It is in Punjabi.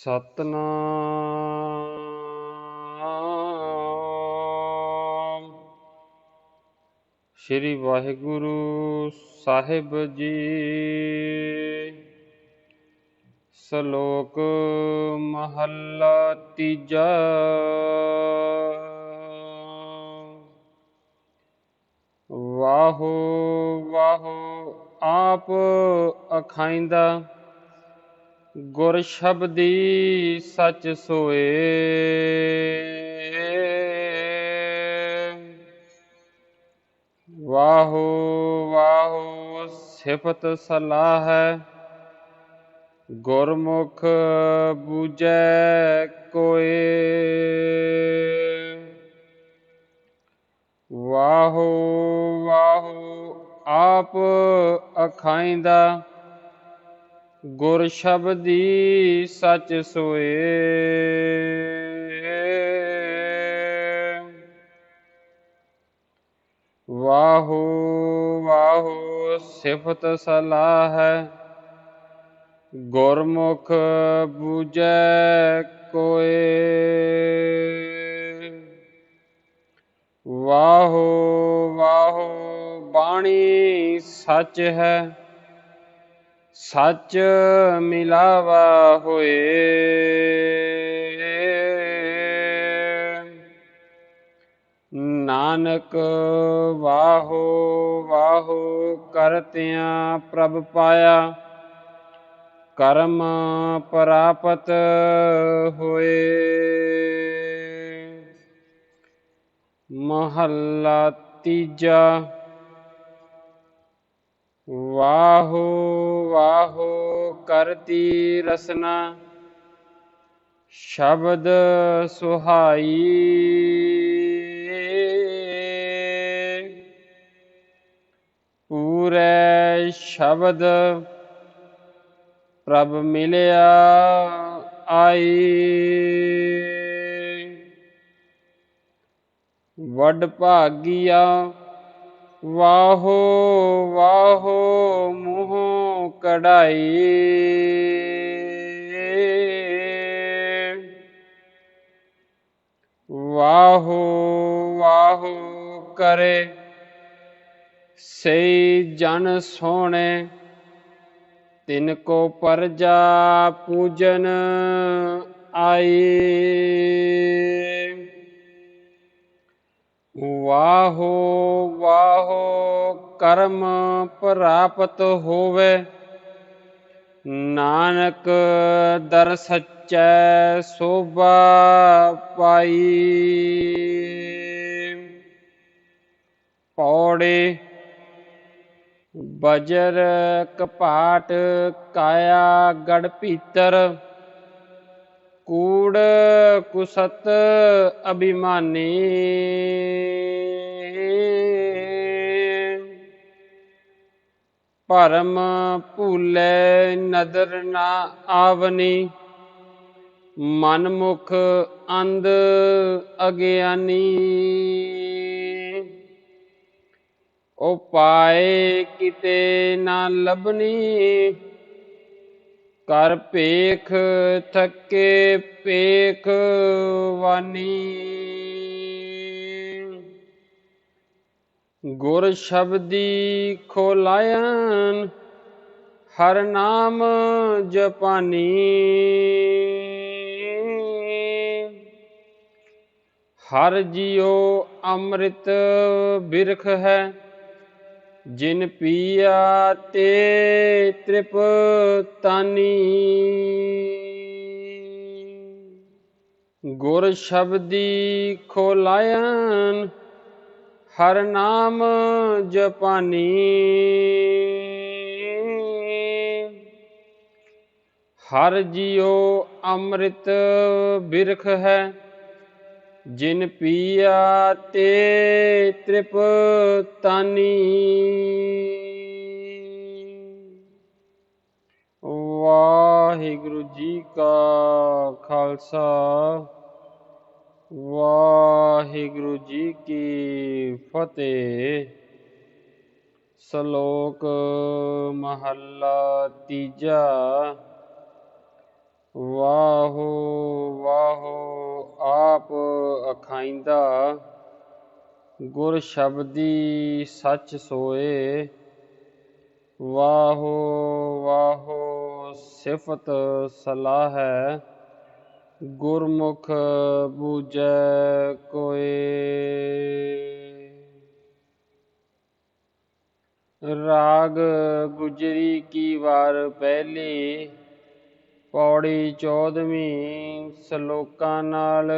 ਸਤਨਾਮ। ਸ੍ਰੀ ਵਾਹਿਗੁਰੂ ਸਾਹਿਬ ਜੀ। ਸ਼ਲੋਕ ਮਹੱਲਾ ਤੀਜਾ। ਵਾਹੋ ਵਾਹੋ ਆਪ ਅਖਾਇੰਦਾ। ਗੁਰ ਸ਼ਬਦੀ ਸੱਚ ਸੋਏ। ਵਾਹੋ ਵਾਹੋ, ਸਿਫਤ ਸਲਾਹ ਹੈ ਗੁਰਮੁਖ ਬੂਝੈ ਕੋਏ। ਵਾਹੋ ਵਾਹੋ, ਆਪ ਅਖਾਈਂਦਾ ਗੁਰ ਸ਼ਬਦੀ ਸਚ ਸੋਏ। ਵਾਹੋ ਵਾਹੋ, ਸਿਫਤ ਸਲਾਹ। ਹੈ ਗੁਰਮੁਖ ਬੂਝੈ ਕੋਏ। ਵਾਹੋ ਵਾਹੋ, ਬਾਣੀ ਸੱਚ ਹੈ। ਸੱਚ ਮਿਲਾਵਾ ਹੋਏ। ਨਾਨਕ ਵਾਹੋ ਵਾਹੋ ਕਰਤਿਆਂ ਪ੍ਰਭ ਪਾਇਆ। ਕਰਮ ਪ੍ਰਾਪਤ ਹੋਏ। ਮਹੱਲਾ ਤੀਜਾ। ਵਾਹੋ ਵਾਹੋ ਕਰਤੀ ਰਸਨਾ ਸ਼ਬਦ ਸੁਹਾਈ। ਪੂਰੇ ਸ਼ਬਦ ਪ੍ਰਭ ਮਿਲਿਆ ਆਈ। ਵੱਡ ਭਾਗੀਆ ਵਾਹੋ ਵਾਹੋ ਮੋਹ ਕਢਾਈ। ਵਾਹੋ ਵਾਹੋ ਕਰੇ ਸਈ ਜਨ ਸੋਹਣੇ, ਤਿਨ ਕੋ ਪਰਜਾ ਪੂਜਨ ਆਈ। ਵਾਹੋ ਵਾਹੋ ਕਰਮ ਪ੍ਰਾਪਤ ਹੋਵੇ। ਨਾਨਕ ਦਰ ਸੱਚੈ ਸੋਭਾ ਪਾਈ। ਪੌੜੇ ਬਜਰ ਕਪਾਟ ਕਾਇਆ ਗੜ ਭੀਤਰ। ਕੂੜ ਕੁਸਤ ਅਭਿਮਾਨੀ। ਭਰਮ ਭੂਲੇ ਨਦਰ ਨਾ ਆਵਨੀ। ਮਨ ਮੁਖ ਅੰਧ ਅਗਿਆਨੀ। ਉਹ ਕਿਤੇ ਨਾ ਲਬਨੀ ਕਰ ਪੇਖ ਥੱਕੇ ਪੇਖ ਵਾਨੀ। ਗੁਰ ਸ਼ਬਦੀ ਖੋਲਾਇਨ ਹਰ ਨਾਮ ਜਪਾਨੀ। ਹਰ ਜਿਉ ਅੰਮ੍ਰਿਤ ਬਿਰਖ ਹੈ, ਜਿਨ ਪੀਆ ਤੇ ਤ੍ਰਿਪ ਤਾਨੀ। ਗੁਰ ਸ਼ਬਦੀ ਖੋਲਾਇਨ ਹਰ ਨਾਮ ਜਪਾਨੀ। ਹਰ ਜਿਉ ਅੰਮ੍ਰਿਤ ਬਿਰਖ ਹੈ, ਜਿਨ ਪੀਆ ਤੇ ਤ੍ਰਿਪ ਤਾਨੀ। ਵਾਹਿਗੁਰੂ ਜੀ ਕਾ ਖਾਲਸਾ। ਵਾਹਿਗੁਰੂ ਜੀ ਕੀ ਫਤਿਹ। ਸ਼ਲੋਕ ਮਹੱਲਾ ਤੀਜਾ। ਵਾਹੋ ਵਾਹੋ, ਆਪ ਅਖਾਇੰਦਾ। ਗੁਰ ਸ਼ਬਦੀ ਸੱਚ ਸੋਏ। ਵਾਹੋ ਵਾਹੋ, ਸਿਫਤ ਸਲਾਹ। ਹੈ ਗੁਰਮੁਖ ਬੂਝੈ ਕੋਏ। ਰਾਗ ਗੁਜਰੀ ਕੀ ਵਾਰ ਪਹਿਲੀ ਪੌੜੀ ਚੌਦਵੀਂ ਸ਼ਲੋਕਾਂ ਨਾਲ।